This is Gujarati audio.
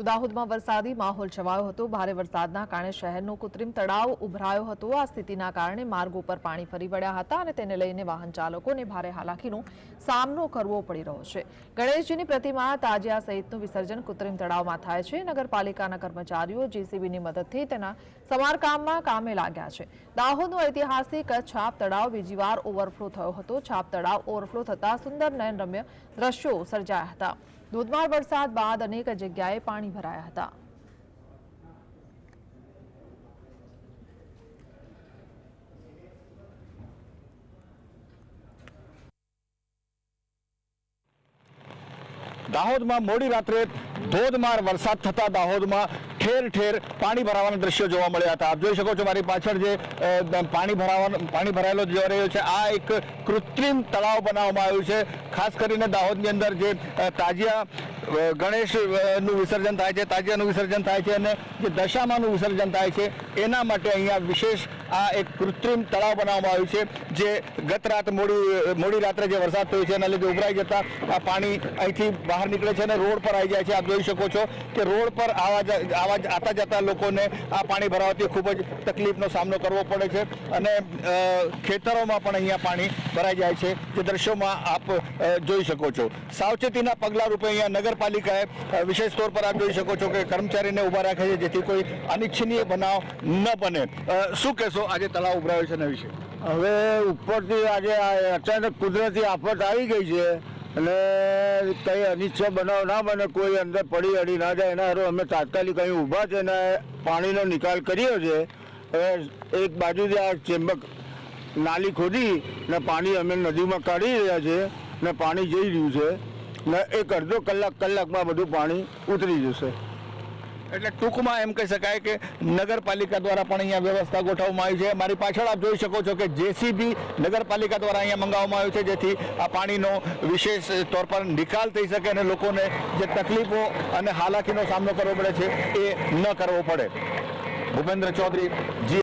તો દાહોદમાં વરસાદી માહોલ છવાયો હતો. ભારે વરસાદના કારણે શહેરનો કૃત્રિમ તળાવ ઉભરાયો હતો. આ સ્થિતિના કારણે માર્ગો પર પાણી ફરી વળ્યા હતા અને તેને લઈને વાહન ચાલકોને ભારે હાલાકીનો સામનો કરવો પડી રહ્યો છે. ગણેશજીની પ્રતિમા તાજિયા સહિતનું વિસર્જન કૃત્રિમ તળાવમાં થાય છે. નગરપાલિકાના કર્મચારીઓ જેસીબીની મદદથી તેના સમારકામમાં કામે લાગ્યા છે. દાહોદનું ઐતિહાસિક છાપ તળાવ બીજી વાર ઓવરફ્લો થયો હતો. છાપ તળાવ ઓવરફ્લો થતા સુંદર નયનરમ્ય દ્રશ્યો સર્જાયા હતા. ધોધમાર વરસાદ બાદ અનેક જગ્યાએ પાણી ભરાયા હતા. દાહોદમાં મોડી રાત્રે ધોધમાર વરસાદ થતા દાહોદમાં ઠેર ઠેર પાણી ભરાવાના દ્રશ્યો જોવા મળ્યા હતા. આપ જોઈ શકો છો મારી પાછળ જે પાણી ભરાવાનો પાણી ભરાયેલો જોવા રહ્યો છે. આ એક કૃત્રિમ તળાવ બનાવવામાં આવ્યું છે. ખાસ કરીને દાહોદની અંદર જે તાજિયા અ, ગણેશ અ, નું વિસર્જન થાય છે તાજિયાનું વિસર્જન થાય છે અને જે દશામાનું વિસર્જન થાય છે એના માટે અહીંયા વિશેષ આ એક કૃત્રિમ તળાવ બનાવવામાં આવ્યું છે જે ગત રાત મોડી મોડી રાત્રે જે વરસાદ થયો છે એના લીધે ઉભરાઈ જતા આ પાણી અહીંથી બહાર નીકળે છે અને રોડ પર આવી જાય છે. આપ જોઈ શકો છો કે રોડ પર આવા આવા આતા જતા લોકોને આ પાણી ભરાવાથી ખૂબ જ તકલીફનો સામનો કરવો પડે છે. અને ખેતરોમાં પણ અહીંયા પાણી ભરાઈ જાય છે. જે દ્રશ્યોમાં આપ જોઈ શકો છો. સાવચેતીના પગલાં રૂપે અહીંયા નગરપાલિકાએ વિશેષ તોર પર આપ જોઈ શકો છો કે કર્મચારીને ઊભા રાખે છે, જેથી કોઈ અનિચ્છનીય બનાવ ન બને. શું કહેશો? આજે તળાવ ઉભરાયો છે એના વિશે હવે ઉપરથી આજે અચાનક કુદરતી આફત આવી ગઈ છે. અને કંઈ અનિચ્છા બનાવ ના બને, કોઈ અંદર પડી અડી ના જાય, એના હારું અમે તાત્કાલિક અહીં ઊભા છે અને પાણીનો નિકાલ કર્યો છે. હવે એક બાજુથી આ ચેમ્બર નાલી ખોદી ને પાણી અમે નદીમાં કાઢી રહ્યા છે ને પાણી જઈ રહ્યું છે ને એક અડધો કલાક કલાકમાં બધું પાણી ઉતરી જશે. એટલે ટૂંકમાં એમ કહી શકાય કે નગરપાલિકા દ્વારા પણ અહીંયા વ્યવસ્થા ગોઠવવામાં આવી છે. મારી પાછળ આપ જોઈ શકો છો કે જેસીબી નગરપાલિકા દ્વારા અહીંયા મંગાવવામાં આવ્યું છે, જેથી આ પાણીનો વિશેષ તौर પર નિકાલ થઈ શકે અને લોકોને જે તકલીફો અને હાલાકીનો સામનો કરવો પડે છે એ ન કરવો પડે. ભૂપેન્દ્ર ચૌધરી, જી